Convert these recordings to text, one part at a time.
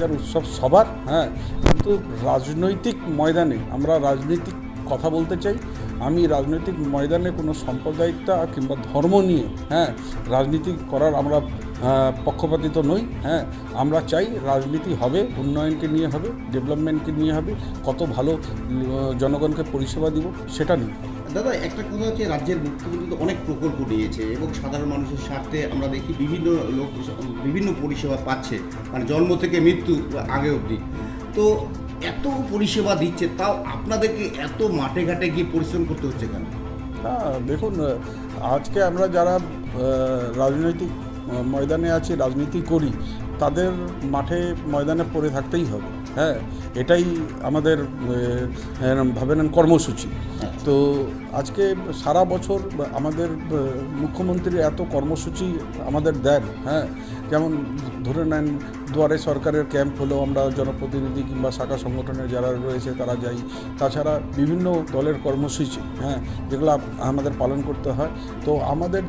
যার উৎসব সবার হ্যাঁ কিন্তু রাজনৈতিক ময়দানে, আমরা রাজনৈতিক কথা বলতে চাই, আমি রাজনৈতিক ময়দানে কোনো সাম্প্রদায়িকতা কিংবা ধর্ম নিয়ে হ্যাঁ রাজনীতি করার আমরা পক্ষপাতিত নই হ্যাঁ আমরা চাই রাজনীতি হবে, উন্নয়নকে নিয়ে হবে, ডেভেলপমেন্টকে নিয়ে হবে, কত ভালো জনগণকে পরিষেবা দিব, সেটা নিয়ে। দাদা, একটা কথা হচ্ছে রাজ্যের মুখ্যমন্ত্রী তো অনেক প্রকল্প নিয়েছে এবং সাধারণ মানুষের স্বার্থে আমরা দেখি বিভিন্ন লোক, বিভিন্ন পরিষেবা পাচ্ছে মানে জন্ম থেকে মৃত্যু আগে অবধি। তো এত পরিষেবা দিচ্ছে, তাও আপনাদেরকে এত মাঠে ঘাটে গিয়ে পরিশ্রম করতে হচ্ছে কেন? না, দেখুন, আজকে আমরা যারা রাজনৈতিক ময়দানে আছি, রাজনীতি করি, তাদের মাঠে ময়দানে পড়ে থাকতেই হবে। হ্যাঁ এটাই আমাদের আহ, ভাবে নেন কর্মসূচি। তো আজকে সারা বছর আমাদের মুখ্যমন্ত্রী এত কর্মসূচি আমাদের দেন হ্যাঁ। যেমন ধরে নেন দুয়ারে সরকারের ক্যাম্প হলেও আমরা জনপ্রতিনিধি কিংবা শাখা সংগঠনের যারা রয়েছে তারা যাই। তাছাড়া বিভিন্ন দলের কর্মসূচি হ্যাঁ যেগুলো আমাদের পালন করতে হয়। তো আমাদের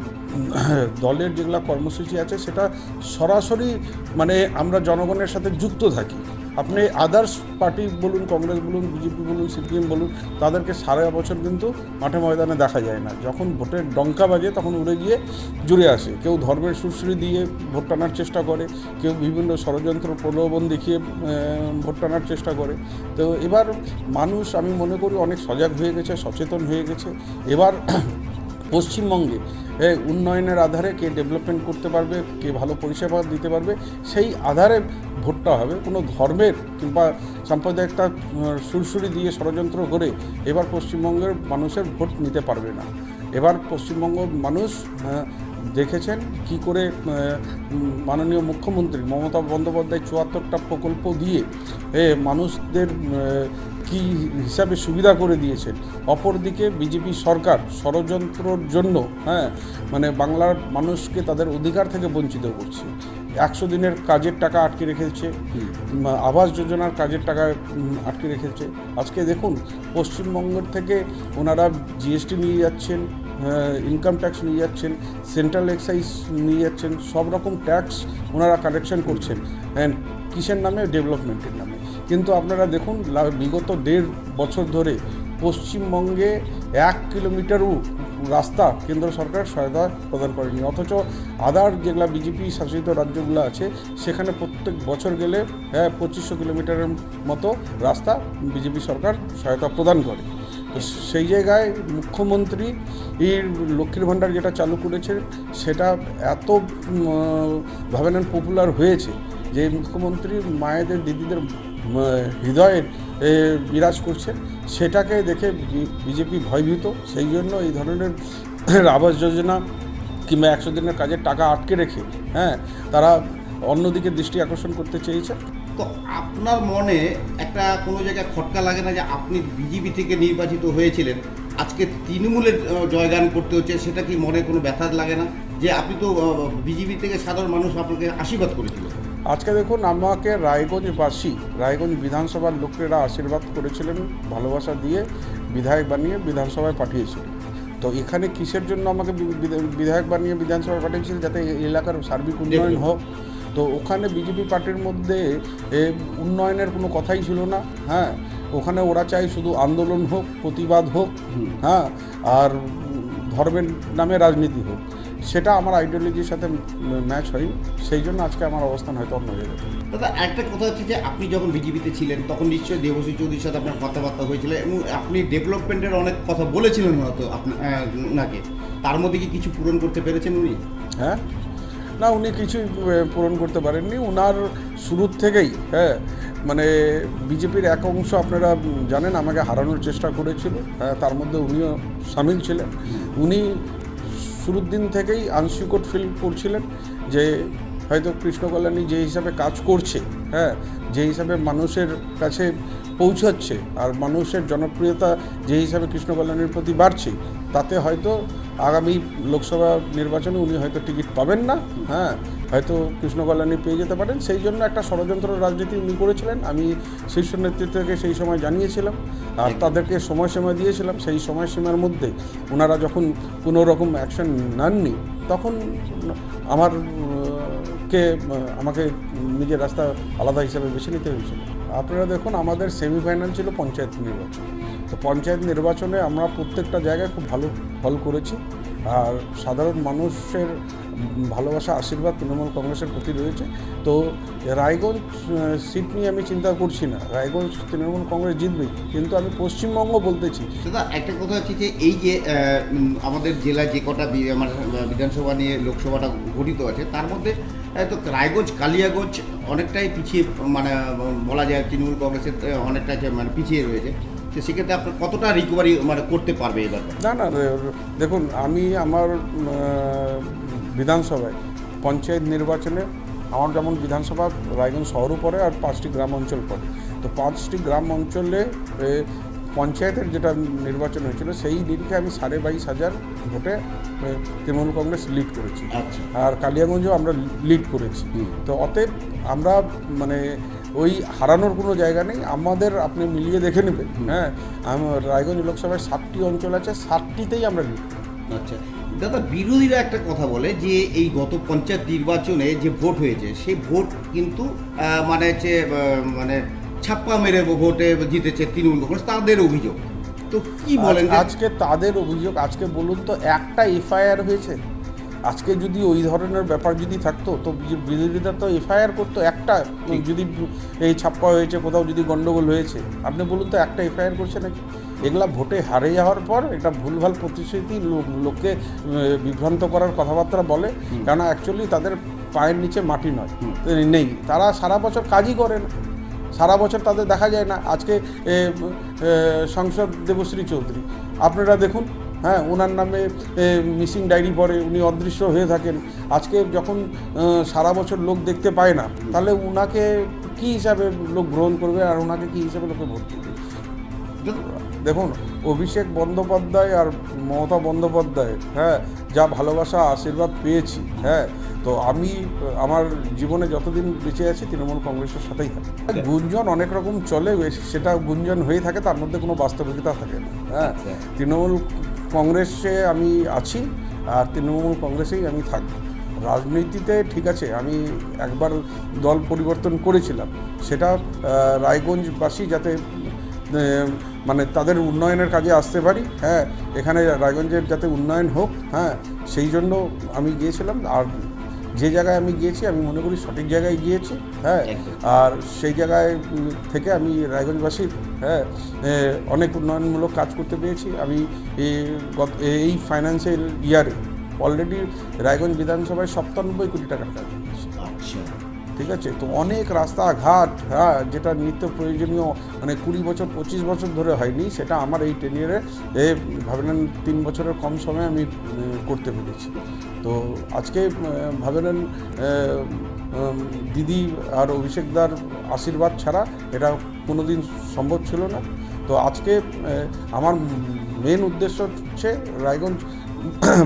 দলের যেগুলো কর্মসূচি আছে সেটা সরাসরি মানে আমরা জনগণের সাথে যুক্ত থাকি। আপনি আদার্স পার্টি বলুন, কংগ্রেস বলুন বিজেপি বলুন সিপিএম বলুন, তাদেরকে সারা বছর কিন্তু মাঠে ময়দানে দেখা যায় না। যখন ভোটের ডঙ্কা বাজে তখন উড়ে গিয়ে জুড়ে আসে। কেউ ধর্মের সুশ্রী দিয়ে ভোট টানার চেষ্টা করে, কেউ বিভিন্ন ষড়যন্ত্র প্রলোভন দেখিয়ে ভোট টানার চেষ্টা করে। তো এবার মানুষ, আমি মনে করি, অনেক সজাগ হয়ে গেছে, সচেতন হয়ে গেছে। এবার পশ্চিমবঙ্গে উন্নয়নের আধারে কে ডেভেলপমেন্ট করতে পারবে, কে ভালো পরিষেবা দিতে পারবে, সেই আধারে ভোটটা হবে। কোনো ধর্মের কিংবা সাম্প্রদায়িকতা সুরসুরি দিয়ে ষড়যন্ত্র করে এবার পশ্চিমবঙ্গের মানুষের ভোট নিতে পারবে না। এবার পশ্চিমবঙ্গ মানুষ দেখেছেন কি করে মাননীয় মুখ্যমন্ত্রী মমতা বন্দ্যোপাধ্যায় চুয়াত্তরটা প্রকল্প দিয়ে মানুষদের কি হিসাবে সুবিধা করে দিয়েছেন? অপরদিকে বিজেপি সরকার ষড়যন্ত্রর জন্য হ্যাঁ মানে বাংলার মানুষকে তাদের অধিকার থেকে বঞ্চিত করছে। একশো দিনের কাজের টাকা আটকে রেখেছে আবাস যোজনার কাজের টাকা আটকে রেখেছে। আজকে দেখুন পশ্চিমবঙ্গের থেকে ওনারা জিএসটি নিয়ে যাচ্ছেন ইনকাম ট্যাক্স নিয়ে যাচ্ছেন সেন্ট্রাল এক্সাইজ নিয়ে যাচ্ছেন সব রকম ট্যাক্স ওনারা কালেকশন করছেন। অ্যান্ড কিসের নামে? ডেভেলপমেন্টের নামে। কিন্তু আপনারা দেখুন বিগত দেড় বছর ধরে পশ্চিমবঙ্গে এক কিলোমিটারও রাস্তা কেন্দ্র সরকার সহায়তা প্রদান করেনি। অথচ আদার যেগুলা বিজেপি শাসিত রাজ্যগুলো আছে, সেখানে প্রত্যেক বছর গেলে হ্যাঁ পঁচিশশো কিলোমিটারের মতো রাস্তা বিজেপি সরকার সহায়তা প্রদান করে। তো সেই জায়গায় মুখ্যমন্ত্রী এর লক্ষ্মীর ভাণ্ডার যেটা চালু করেছে, সেটা এত ভাবে পপুলার হয়েছে যে মুখ্যমন্ত্রী মায়েদের, দিদিদের হৃদয়ে বিরাজ করছে সেটাকে দেখে বিজেপি ভয়ভীত। সেই জন্য এই ধরনের আবাস যোজনা কিংবা একশো দিনের কাজের টাকা আটকে রেখে হ্যাঁ তারা অন্যদিকে দৃষ্টি আকর্ষণ করতে চেয়েছে। তো আপনার মনে একটা কোনো জায়গায় খটকা লাগে না যে আপনি বিজেপি থেকে নির্বাচিত হয়েছিলেন? আজকে তৃণমূলের জয়গান করতে হচ্ছে, সেটা কি মনে কোনো ব্যথা লাগে না? যে আপনি তো বিজেপি থেকে সাধারণ মানুষ আপনাকে আশীর্বাদ করেছিল। আজকে দেখুন আমাকে রায়গঞ্জবাসী রায়গঞ্জ বিধানসভার লোকেরা আশীর্বাদ করেছিলেন ভালোবাসা দিয়ে বিধায়ক বানিয়ে বিধানসভায় পাঠিয়েছিলেন তো এখানে কিসের জন্য আমাকে বিধায়ক বানিয়ে বিধানসভায় পাঠিয়েছিলেন যাতে এই এলাকার সার্বিক উন্নয়ন হোক। তো ওখানে বিজেপি পার্টির মধ্যে এ, উন্নয়নের কোনো কথাই ছিল না হ্যাঁ? ওখানে ওরা চায় শুধু আন্দোলন হোক প্রতিবাদ হোক হ্যাঁ? আর ধর্মের নামে রাজনীতি হোক সেটা আমার আইডিওলজির সাথে ম্যাচ হয় সেই জন্য আজকে আমার অবস্থান হয়তো অন্য জায়গায়। দাদা একটা কথা হচ্ছে যে আপনি যখন বিজেপিতে ছিলেন তখন নিশ্চয়ই দেবশ্রী চৌধুরীর সাথে আপনার কথাবার্তা হয়েছিল এবং আপনি ডেভেলপমেন্টের অনেক কথা বলেছিলেন হয়তো আপনি আহ, ওনাকে তার মধ্যে কি কিছু পূরণ করতে পেরেছেন উনি? হ্যাঁ? না উনি কিছুই পূরণ করতে পারেননি। ওনার শুরুর থেকেই হ্যাঁ মানে বিজেপির এক অংশ আপনারা জানেন আমাকে হারানোর চেষ্টা করেছিল। হ্যাঁ তার মধ্যে উনিও সামিল ছিলেন। উনি শুরুর দিন থেকেই আনসিকট ফিল করছিলেন যে হয়তো কৃষ্ণ কল্যাণী যে হিসাবে কাজ করছে হ্যাঁ যে হিসাবে মানুষের কাছে পৌঁছাচ্ছে আর মানুষের জনপ্রিয়তা যে হিসাবে কৃষ্ণ কল্যাণীর প্রতি বাড়ছে, তাতে হয়তো আগামী লোকসভা নির্বাচনে উনি হয়তো টিকিট পাবেন না হ্যাঁ হয়তো কৃষ্ণ কল্যাণী পেয়ে যেতে পারেন। সেই জন্য একটা ষড়যন্ত্র রাজনীতি উনি করেছিলেন। আমি শীর্ষ নেতৃত্বকে সেই সময় জানিয়েছিলাম আর তাদেরকে সময়সীমা দিয়েছিলাম। সেই সময়সীমার মধ্যে ওনারা যখন কোনো রকম অ্যাকশন নেননি, তখন আমার, কে, আমাকে নিজের রাস্তা আলাদা হিসাবে বেছে নিতে হয়েছিল। আপনারা দেখুন, আমাদের সেমিফাইনাল ছিল পঞ্চায়েত নির্বাচন। তো পঞ্চায়েত নির্বাচনে আমরা প্রত্যেকটা জায়গায় খুব ভালো ফল করেছি। আর সাধারণ মানুষের ভালোবাসা আশীর্বাদ তৃণমূল কংগ্রেসের প্রতি রয়েছে। তো রায়গঞ্জ সিট নিয়ে আমি চিন্তা করছি না। রায়গঞ্জ তৃণমূল কংগ্রেস জিতবেই কিন্তু আমি পশ্চিমবঙ্গ বলতেছি দাদা একটা কথা হচ্ছে যে এই যে আমাদের জেলায় যে কটা বিধানসভা নিয়ে লোকসভাটা গঠিত আছে তার মধ্যে তো রায়গঞ্জ কালিয়াগঞ্জ অনেকটাই পিছিয়ে মানে বলা যায় তৃণমূল কংগ্রেসের আহ, অনেকটা মানে পিছিয়ে রয়েছে। তো সেক্ষেত্রে আপনার কতটা রিকভারি মানে করতে পারবে এবার না না দেখুন আমি আমার বিধানসভায় পঞ্চায়েত নির্বাচনে আমার যেমন বিধানসভা রায়গঞ্জ শহরও পড়ে আর পাঁচটি গ্রাম অঞ্চল পড়ে। তো পাঁচটি গ্রাম অঞ্চলে পঞ্চায়েতের যেটা নির্বাচন হয়েছিল সেই দিনকে আমি সাড়ে বাইশ হাজার ভোটে তৃণমূল কংগ্রেস লিড করেছি। আচ্ছা। আর কালিয়াগঞ্জেও আমরা লিড করেছি। তো অতএব আমরা মানে ওই হারানোর কোনো জায়গা নেই। আমাদের আপনি মিলিয়ে দেখে নেবেন। হ্যাঁ আমার রায়গঞ্জ লোকসভায় সাতটি অঞ্চল আছে সাতটিতেই আমরা লিড আচ্ছা দাদা বিরোধীরা একটা কথা বলে যে এই গত পঞ্চায়েত নির্বাচনে যে ভোট হয়েছে সেই ভোট কিন্তু মানে হচ্ছে মানে ছাপ্পা মেরে ভোটে জিতেছে তৃণমূল কংগ্রেস তাদের অভিযোগ। তো কি বলেন? আজকে তাদের অভিযোগ আজকে বলুন তো একটা এফআইআর হয়েছে? আজকে যদি ওই ধরনের ব্যাপার যদি থাকতো তো বিরোধীরা তো এফআইআর করতো একটা। যদি এই ছাপ্পা হয়েছে কোথাও যদি গন্ডগোল হয়েছে আপনি বলুন তো একটা এফআইআর করছে নাকি? এগুলা ভোটে হারে যাওয়ার পর এটা ভুলভাল প্রতিশ্রুতি লোক- লোককে বিভ্রান্ত করার কথাবার্তা বলে। কেননা অ্যাকচুয়ালি তাদের পায়ের নিচে মাটি নয়। নেই। তারা সারা বছর কাজই করে না। সারা বছর তাদের দেখা যায় না। আজকে সংসদ দেবশ্রী চৌধুরী। আপনারা দেখুন হ্যাঁ ওনার নামে মিসিং ডায়েরি পড়ে উনি অদৃশ্য হয়ে থাকেন। আজকে যখন সারা বছর লোক দেখতে পায় না তাহলে ওনাকে কী হিসাবে লোক গ্রহণ করবে আর ওনাকে কী হিসাবে লোকে ভোট দেবে? দেখুন অভিষেক বন্দ্যোপাধ্যায় আর মমতা বন্দ্যোপাধ্যায় হ্যাঁ যা ভালোবাসা আশীর্বাদ পেয়েছি হ্যাঁ তো আমি আমার জীবনে যতদিন বেঁচে আছি তৃণমূল কংগ্রেসের সাথেই থাকি। গুঞ্জন অনেক রকম চলে সেটা গুঞ্জন হয়ে থাকে তার মধ্যে কোনো বাস্তবিকতা থাকে না হ্যাঁ। আচ্ছা। তৃণমূল কংগ্রেসে আমি আছি, আর তৃণমূল কংগ্রেসেই আমি থাকব। রাজনীতিতে ঠিক আছে, আমি একবার দল পরিবর্তন করেছিলাম। সেটা রায়গঞ্জবাসী যাতে মানে তাদের উন্নয়নের কাজে আসতে পারি হ্যাঁ এখানে রায়গঞ্জের যাতে উন্নয়ন হোক হ্যাঁ সেই জন্য আমি গিয়েছিলাম। আর যে জায়গায় আমি গিয়েছি আমি মনে করি সঠিক জায়গায় গিয়েছি হ্যাঁ? আর সেই জায়গায় থেকে আমি রায়গঞ্জবাসীর হ্যাঁ অনেক উন্নয়নমূলক কাজ করতে পেরেছি। আমি এই ফাইন্যান্সিয়াল ইয়ারে অলরেডি রায়গঞ্জ বিধানসভায় সপ্তানব্বই কোটি টাকার কাজ আচ্ছা ঠিক আছে? তো অনেক রাস্তাঘাট হ্যাঁ যেটা নিত্য প্রয়োজনীয় মানে কুড়ি বছর, পঁচিশ বছর ধরে হয়নি, সেটা আমার এই টেনিয়ারে ভাবেন তিন বছরের কম সময়ে আমি করতে পেরেছি। তো আজকে ভাবেন দিদি আর অভিষেকদার আশীর্বাদ ছাড়া এটা কোনো দিন সম্ভব ছিল না। তো আজকে আমার মেন উদ্দেশ্য হচ্ছে রায়গঞ্জ,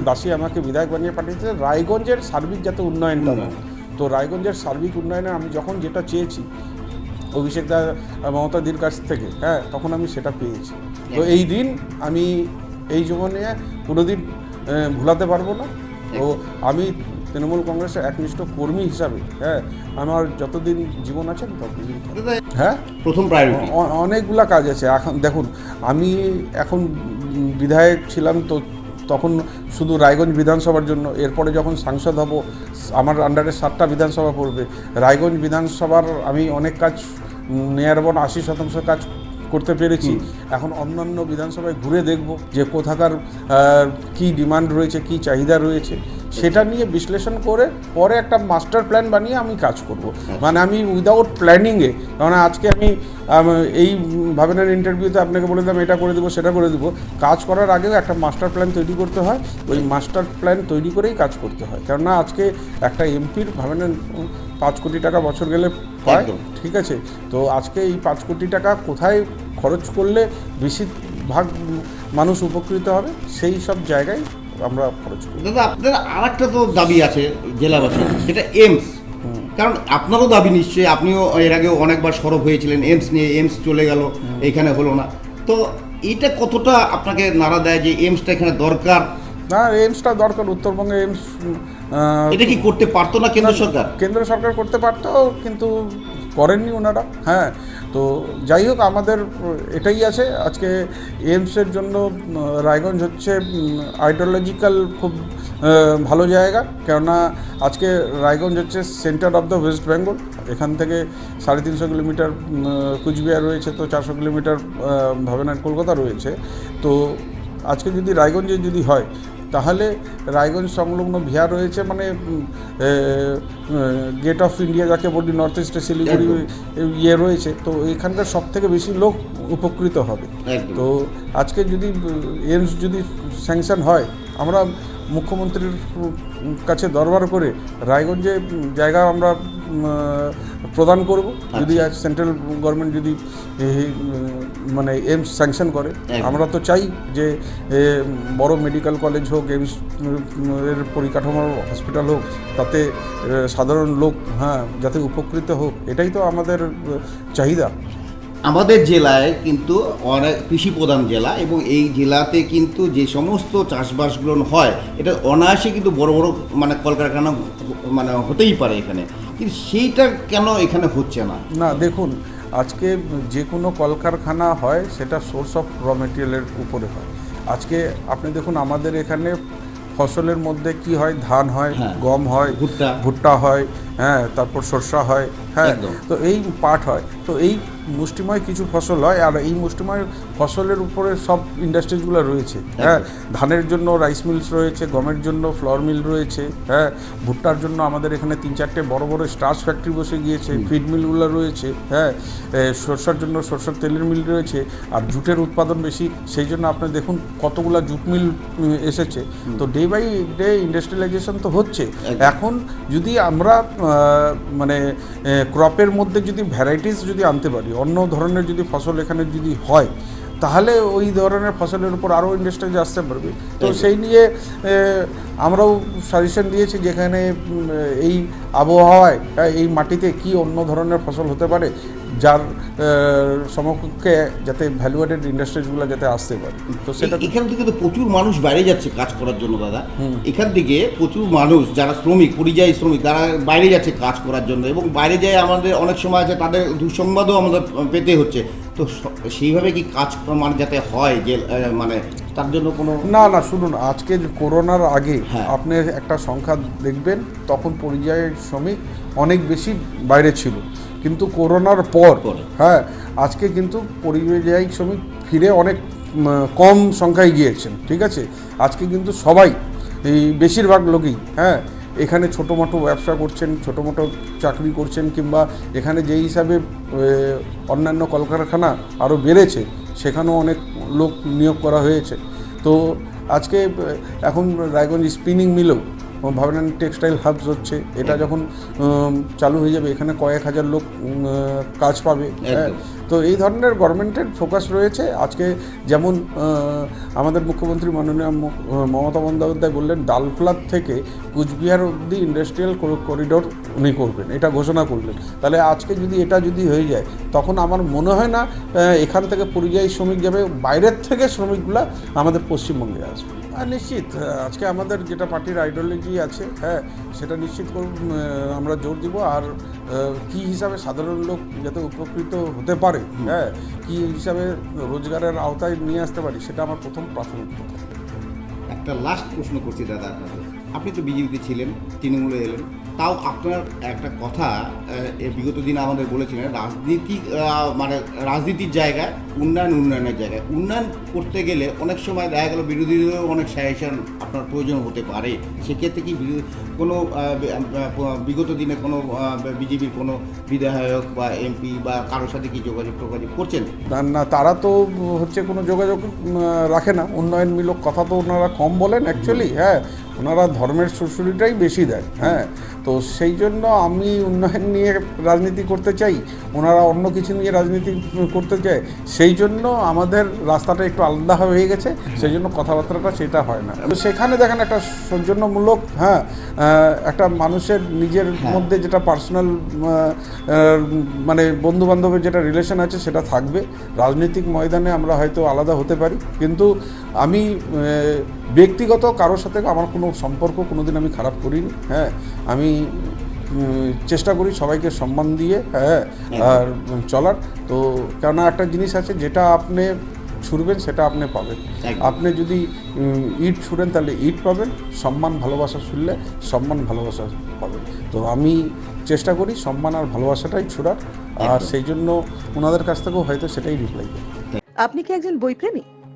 বাসী আমাকে বিধায়ক বানিয়ে পাঠিয়েছে। রায়গঞ্জের সার্বিক যাতে উন্নয়নটা হয়। তো রায়গঞ্জের সার্বিক উন্নয়নে আমি যখন যেটা চেয়েছি অভিষেক দা মমতাদির কাছ থেকে হ্যাঁ তখন আমি সেটা পেয়েছি। তো এই দিন আমি এই জীবনে কোনোদিন ভুলাতে পারব না। তো আমি তৃণমূল কংগ্রেসের একনিষ্ঠ কর্মী হিসাবে হ্যাঁ আমার যতদিন জীবন আছে ততদিন হ্যাঁ? প্রথম অনেকগুলা কাজ আছে। এখন দেখুন আমি এখন বিধায়ক ছিলাম তো তখন শুধু রায়গঞ্জ বিধানসভার জন্য এরপরে যখন সাংসদ হব আমার আন্ডারে সাতটা বিধানসভা পড়বে। রায়গঞ্জ বিধানসভার আমি অনেক কাজ নিয়ারবন আশি শতাংশ কাজ করতে পেরেছি। এখন অন্যান্য বিধানসভায় ঘুরে দেখব যে কোথাকার কি ডিমান্ড রয়েছে কি চাহিদা রয়েছে। সেটা নিয়ে বিশ্লেষণ করে পরে একটা মাস্টার প্ল্যান বানিয়ে আমি কাজ করব। মানে আমি উইদাউট প্ল্যানিংয়ে কারণ আজকে আমি এই ভাবেনের ইন্টারভিউতে আপনাকে বলে দিলাম এটা করে দেবো সেটা করে দেবো। কাজ করার আগেও একটা মাস্টার প্ল্যান তৈরি করতে হয়। ওই মাস্টার প্ল্যান তৈরি করেই কাজ করতে হয়। কেননা আজকে একটা এমপির ভাবেনের পাঁচ কোটি টাকা বছর গেলে পায় ঠিক আছে? তো আজকে এই পাঁচ কোটি টাকা কোথায় খরচ করলে বেশি ভাগ মানুষ উপকৃত হবে? সেই সব জায়গায় আমরা খরচ করি। দাদা আপনাদের আর একটা তো দাবি আছে জেলাবাসী সেটা এমস কারণ আপনারও দাবি নিশ্চয়ই আপনিও এর আগেও অনেকবার সরব হয়েছিলেন এমস নিয়ে এমস চলে গেল এখানে হলো না। তো এটা কতটা আপনাকে নাড়া দেয় যে এমসটা এখানে দরকার? না এইমসটা দরকার উত্তরবঙ্গে এমস এটা কি করতে পারতো না কেন্দ্র সরকার? কেন্দ্র সরকার করতে পারতো কিন্তু করেননি ওনারা হ্যাঁ। তো যাই হোক, আমাদের এটাই আছে। আজকে এইমসের জন্য রায়গঞ্জ হচ্ছে আইডিওলজিক্যাল খুব ভালো জায়গা। কেননা আজকে রায়গঞ্জ হচ্ছে centre of the West Bengal এখান থেকে সাড়ে তিনশো কিলোমিটার কুচবিহার রয়েছে, তো চারশো কিলোমিটার ভাবেনার কলকাতা রয়েছে। তো আজকে যদি রায়গঞ্জে যদি হয় তাহলে রায়গঞ্জ সংলগ্ন বিহার রয়েছে মানে গেট অফ ইন্ডিয়া যাকে বলি নর্থ ইস্টে শিলিগুড়ি ইয়ে রয়েছে তো এখানকার সব থেকে বেশি লোক উপকৃত হবে। তো আজকে যদি এমস যদি স্যাংশন হয় আমরা মুখ্যমন্ত্রীর কাছে দরবার করে রায়গঞ্জে জায়গা আমরা প্রদান করব যদি আজ সেন্ট্রাল গভর্নমেন্ট যদি মানে এমস স্যাংশন করে আমরা তো চাই যে বড় মেডিকেল কলেজ হোক এমস এর পরিকাঠামো হসপিটাল হোক তাতে সাধারণ লোক হ্যাঁ যাতে উপকৃত হোক এটাই তো আমাদের চাহিদা। আমাদের জেলায় কিন্তু অনেক কৃষি প্রধান জেলা এবং এই জেলাতে কিন্তু যে সমস্ত চাষবাসগুলো হয় এটা অনায়াসে কিন্তু বড় বড় মানে কলকারখানা মানে হতেই পারে এখানে। কিন্তু সেইটা কেন এখানে হচ্ছে না? না দেখুন আজকে যে কোনো কলকারখানা হয় সেটা সোর্স অফ র মেটেরিয়ালের উপরে হয়। আজকে আপনি দেখুন আমাদের এখানে ফসলের মধ্যে কি হয়? ধান হয় হ্যাঁ। গম হয় ভুট্টা। ভুট্টা হয় হ্যাঁ তারপর সর্ষা হয় হ্যাঁ। তো এই পাট হয়। তো এই মুষ্টিময় কিছু ফসল হয় আর এই মুষ্টিময় ফসলের উপরে সব ইন্ডাস্ট্রিজগুলো রয়েছে। হ্যাঁ ধানের জন্য রাইস মিলস রয়েছে গমের জন্য ফ্লোর মিল রয়েছে হ্যাঁ ভুট্টার জন্য আমাদের এখানে তিন চারটে বড় বড় স্টার্চ ফ্যাক্টরি বসে গিয়েছে ফিড মিলগুলো রয়েছে হ্যাঁ সরষার জন্য সরষার তেলের মিল রয়েছে আর জুটের উৎপাদন বেশি সেই জন্য আপনি দেখুন কতগুলা জুট মিল এসেছে। তো ডে বাই ডে ইন্ডাস্ট্রিয়ালাইজেশন তো হচ্ছে। এখন যদি আমরা মানে ক্রপের মধ্যে যদি ভ্যারাইটিস যদি আনতে পারি অন্য ধরনের যদি ফসল এখানে যদি হয় তাহলে ওই ধরনের ফসলের উপর আরও ইন্ডাস্ট্রিজ আসতে পারবে। তো সেই নিয়ে আমরাও সাজেশন দিয়েছি যেখানে এই আবহাওয়ায় এই মাটিতে কি অন্য ধরনের ফসল হতে পারে যার সমকক্ষে যাতে ভ্যালুয়েটেড ইন্ডাস্ট্রিজগুলো যাতে আসতে পারে। তো সেটা এখান থেকে তো প্রচুর মানুষ বাইরে যাচ্ছে কাজ করার জন্য দাদা। এখান থেকে প্রচুর মানুষ যারা শ্রমিক পরিযায়ী শ্রমিক তারা বাইরে যাচ্ছে কাজ করার জন্য এবং বাইরে যায় আমাদের অনেক সময় আছে তাদের দুঃসংবাদও আমাদের পেতে হচ্ছে। তো সেইভাবে কি কাজ মানে যাতে হয় যে মানে তার জন্য কোনো না না শুনুন আজকে যে করোনার আগে হ্যাঁ। আপনি একটা সংখ্যা দেখবেন তখন পরিযায়ী শ্রমিক অনেক বেশি বাইরে ছিল কিন্তু করোনার পর পরে। হ্যাঁ আজকে কিন্তু পরিযায়ী শ্রমিক ফিরে অনেক কম সংখ্যায় গিয়েছেন ঠিক আছে আজকে কিন্তু সবাই এই বেশিরভাগ লোকই হ্যাঁ এখানে ছোটো মোটো ব্যবসা করছেন, ছোটো মোটো চাকরি করছেন কিংবা এখানে যেই হিসাবে অন্যান্য কলকারখানা আরও বেড়েছে, সেখানেও অনেক লোক নিয়োগ করা হয়েছে তো আজকে এখন রায়গঞ্জ স্পিনিং মিলেও ভাবনান টেক্সটাইল হাবস হচ্ছে, এটা যখন চালু হয়ে যাবে, এখানে কয়েক হাজার লোক কাজ পাবে হ্যাঁ। তো এই ধরনের গভর্নমেন্টের ফোকাস রয়েছে। আজকে যেমন আমাদের মুখ্যমন্ত্রী মাননীয় মমতা বন্দ্যোপাধ্যায় বললেন ডালফ্লার থেকে কুচবিহার অবধি ইন্ডাস্ট্রিয়াল করিডোর উনি করবেন, এটা ঘোষণা করলেন। তাহলে আজকে যদি এটা যদি হয়ে যায়, তখন আমার মনে হয় না এখান থেকে পরিযায়ী শ্রমিক যাবে, বাইরের থেকে শ্রমিকগুলা আমাদের পশ্চিমবঙ্গে আসবে। আর নিশ্চিত। আজকে আমাদের যেটা পার্টির আইডিওলজি আছে হ্যাঁ সেটা নিশ্চিত করব আমরা জোর দিব। আর কি হিসাবে সাধারণ লোক যাতে উপকৃত হতে পারে হ্যাঁ কি হিসাবে রোজগারের আওতায় নিয়ে আসতে পারি সেটা আমার প্রথম প্রাথমিকতা একটা লাস্ট প্রশ্ন করছি দাদা আপনাকে। আপনি তো বিজেপিতে ছিলেন তৃণমূলে এলেন তাও আপনার একটা কথা বিগত দিনে আমাদের বলেছিলেন রাজনীতি মানে রাজনীতির জায়গায় উন্নয়ন উন্নয়নের জায়গায়। উন্নয়ন করতে গেলে অনেক সময় দেখা গেল বিরোধীদেরও অনেক সাজেশন আপনার প্রয়োজন হতে পারে। সেক্ষেত্রে কি কোনো বিগত দিনে কোনো বিজেপির কোনো বিধায়ক বা এমপি বা কারোর সাথে কি যোগাযোগ টোগাযোগ করছেন? না- তারা তো হচ্ছে কোনো যোগাযোগ রাখে না। উন্নয়নমূলক কথা তো ওনারা কম বলেন অ্যাকচুয়ালি হ্যাঁ। ওনারা ধর্মের সুরসুরিটাই বেশি দেয় হ্যাঁ। তো সেই জন্য আমি উন্নয়ন নিয়ে রাজনীতি করতে চাই ওনারা অন্য কিছু নিয়ে রাজনীতি করতে চায় সেই জন্য আমাদের রাস্তাটা একটু আলাদা হয়ে গেছে সেই জন্য কথাবার্তাটা সেটা হয় না। সেখানে দেখেন একটা সৌজন্যমূলক হ্যাঁ একটা মানুষের নিজের মধ্যে যেটা পার্সোনাল মানে বন্ধু বান্ধবের যেটা রিলেশন আছে সেটা থাকবে। রাজনৈতিক ময়দানে আমরা হয়তো আলাদা হতে পারি কিন্তু আমি ব্যক্তিগত কারোর সাথে আমার কোনো সম্পর্ক কোনো কোনোদিন আমি খারাপ করিনি হ্যাঁ। আমি চেষ্টা করি সবাইকে সম্মান দিয়ে হ্যাঁ আর চলার। তো কেননা একটা জিনিস আছে যেটা আপনি ছুড়বেন সেটা আপনি পাবেন। আপনি যদি ইট ছুড়েন তাহলে ইট পাবেন। সম্মান ভালোবাসা ছুড়লে সম্মান ভালোবাসা পাবেন। তো আমি চেষ্টা করি সম্মান আর ভালোবাসাটাই ছুড়ার। আর সেই জন্য ওনাদের কাছ থেকেও হয়তো সেটাই রিপ্লাই আপনি কি একজন বইপ্রেমী?